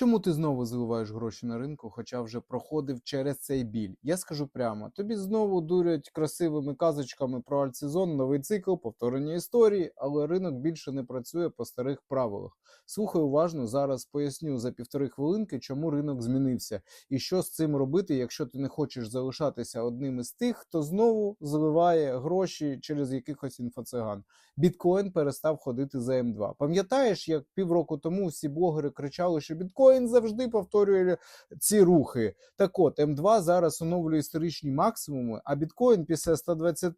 Чому ти знову заливаєш гроші на ринку, хоча вже проходив через цей біль? Я скажу прямо: тобі знову дурять красивими казочками про альтсезон, новий цикл, повторення історії, але ринок більше не працює по старих правилах. Слухай уважно, зараз поясню за півтори хвилинки, чому ринок змінився, і що з цим робити, якщо ти не хочеш залишатися одним із тих, хто знову заливає гроші через якихось інфоциган. Біткоін перестав ходити за М2. Пам'ятаєш, як півроку тому всі блогери кричали, що біткоін завжди повторює ці рухи. Так от, М2 зараз оновлює історичні максимуми, а біткоін після 120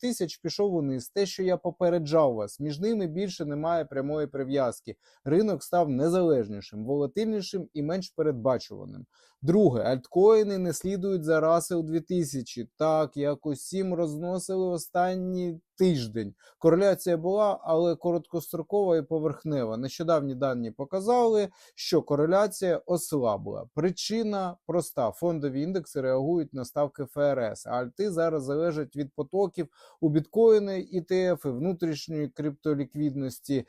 тисяч пішов униз. Те, що я попереджав вас, між ними більше немає прямої прив'язки. Ринок став незалежнішим, волатильнішим і менш передбачуваним. Друге, альткоїни не слідують за Russell 2000, так як усім розносили останній тиждень. Кореляція була, але короткострокова і поверхнева. Нещодавні дані показали, що кореляція ослабла. Причина проста: фондові індекси реагують на ставки ФРС. А альти зараз залежать від потоків у біткоїни, ІТФ, і внутрішньої криптоліквідності.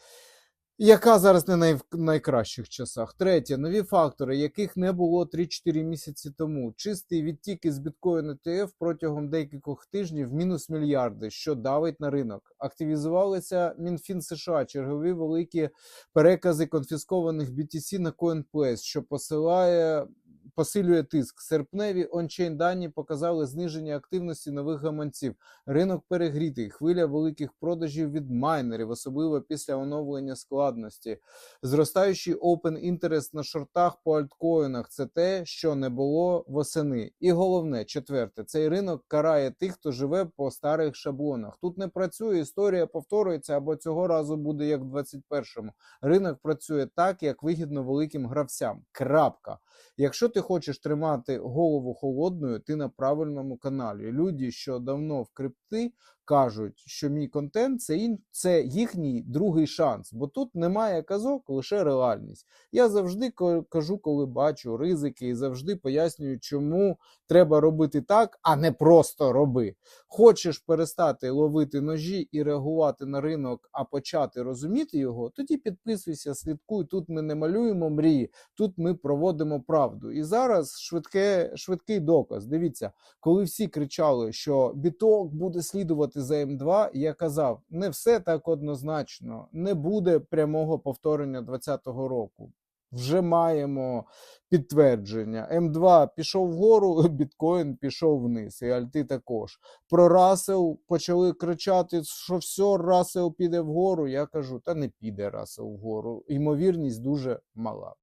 Яка зараз не най... найкращих часах? Третє, нові фактори, яких не було 3-4 місяці тому. Чистий відтік із біткоїну ТФ протягом декількох тижнів мінус мільярди, що давить на ринок. Активізувалися Мінфін США, чергові великі перекази конфіскованих BTC на CoinPlace, що посилає. Посилює тиск. Серпневі ончейн дані показали зниження активності нових гаманців. Ринок перегрітий, хвиля великих продажів від майнерів, особливо після оновлення складності. Зростаючий open interest на шортах по альткоїнах це те, що не було восени. І головне, четверте, цей ринок карає тих, хто живе по старих шаблонах. Тут не працює, історія повторюється або цього разу буде як в 21-му. Ринок працює так, як вигідно великим гравцям. Крапка. Якщо ти хочеш тримати голову холодною, ти на правильному каналі. Люди, що давно в крипти, кажуть, що мій контент це ін... це їхній другий шанс, бо тут немає казок, лише реальність. Я завжди кажу, коли бачу ризики, і завжди пояснюю, чому треба робити так, а не просто роби. Хочеш перестати ловити ножі і реагувати на ринок, а почати розуміти його, тоді підписуйся, слідкуй. Тут ми не малюємо мрії, тут ми проводимо правду. І зараз швидке, швидкий доказ. Дивіться, коли всі кричали, що біток буде слідувати за М2, я казав, не все так однозначно, не буде прямого повторення 2020 року. Вже маємо підтвердження. М2 пішов вгору, біткоін пішов вниз, і альти також. Про Расел почали кричати, що все, Расел піде вгору. Я кажу, та не піде Расел вгору. Ймовірність дуже мала.